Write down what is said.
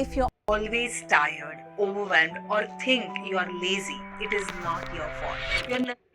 If you're always tired, overwhelmed, or think you are lazy, it is not your fault.